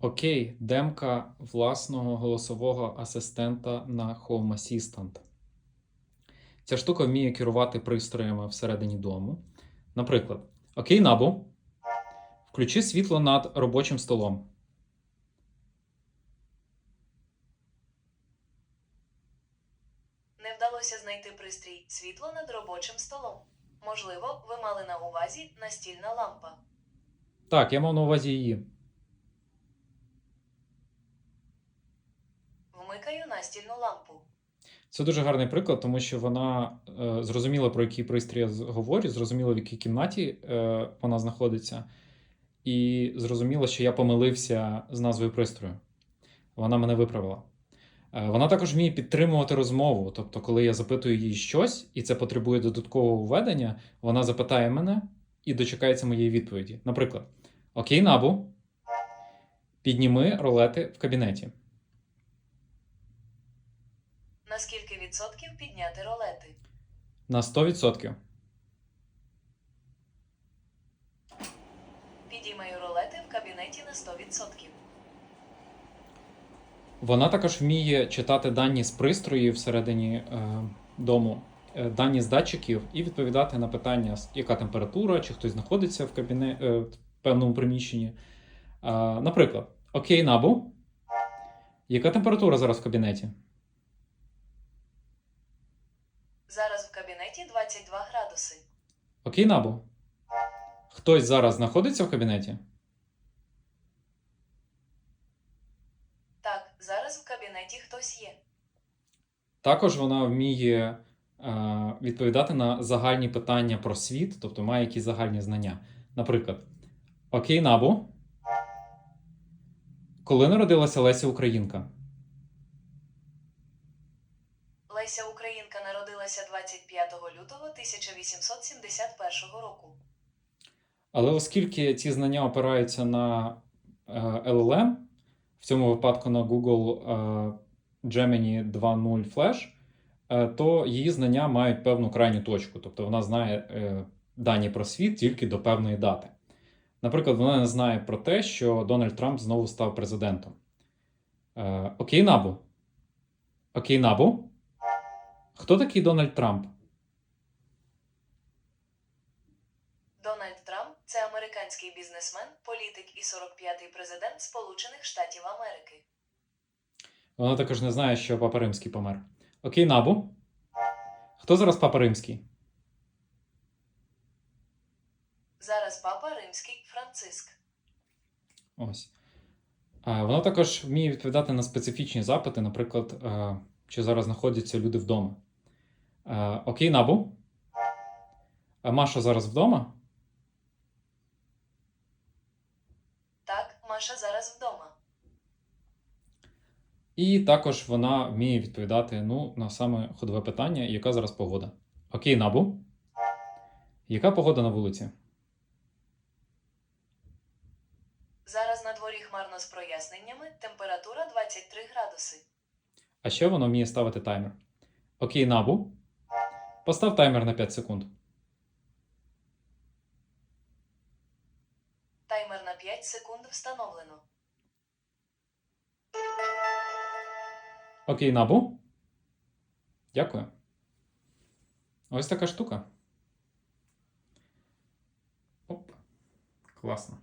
Окей, демка власного голосового асистента на Home Assistant. Ця штука вміє керувати пристроями всередині дому. Наприклад, Окей, Набу, включи світло над робочим столом. Не вдалося знайти пристрій світло над робочим столом. Можливо, ви мали на увазі настільна лампа. Так, я мав на увазі її. Настільну лампу. Це дуже гарний приклад, тому що вона е, зрозуміла, про який пристрій я говорю, зрозуміла, в якій кімнаті е, вона знаходиться, і зрозуміла, що я помилився з назвою пристрою. Вона мене виправила. Е, вона також вміє підтримувати розмову. Тобто, коли я запитую їй щось, і це потребує додаткового введення, вона запитає мене і дочекається моєї відповіді. Наприклад, Окей, Набу, підніми ролети в кабінеті. На скільки відсотків підняти ролети? На 100%. Підіймаю ролети в кабінеті на 100%. Вона також вміє читати дані з пристроїв всередині е, дому, е, дані з датчиків і відповідати на питання, яка температура, чи хтось знаходиться в кабіне, е, в певному приміщенні. Е, наприклад, Окей, Набу, яка температура зараз в кабінеті? Зараз в кабінеті 22 градуси. Окей, Набу. Хтось зараз знаходиться в кабінеті? Так, зараз в кабінеті хтось є. Також вона вміє е, відповідати на загальні питання про світ, тобто має якісь загальні знання. Наприклад, Окей, Набу. Коли народилася Леся Українка? Леся Українка народилася 25 лютого 1871 року. Але оскільки ці знання опираються на е, LLM, в цьому випадку на Google е, Gemini 2.0 Flash, е, то її знання мають певну крайню точку. Тобто вона знає дані про світ тільки до певної дати. Наприклад, вона не знає про те, що Дональд Трамп знову став президентом. Окей, Набу. Окей, Набу. Хто такий Дональд Трамп? Дональд Трамп це американський бізнесмен, політик і 45-й президент Сполучених Штатів Америки. Вона також не знає, що Папа Римський помер. Окей, Набу. Хто зараз Папа Римський? Зараз папа римський Франциск. Ось. А, Вона також вміє відповідати на специфічні запити, наприклад, е, чи зараз знаходяться люди вдома. Е, Окей, Набу. А Маша зараз вдома? Так, Маша зараз вдома. І також вона вміє відповідати ну, на саме ходове питання, яка зараз погода. Окей, Набу. Яка погода на вулиці? Зараз на дворі хмарно з проясненнями, температура 23 градуси. А ще вона вміє ставити таймер. Окей, Набу. Постав таймер на 5 секунд. Таймер на 5 секунд встановлено. Окей, Набу. Дякую. Ось така штука. Оп. Класно.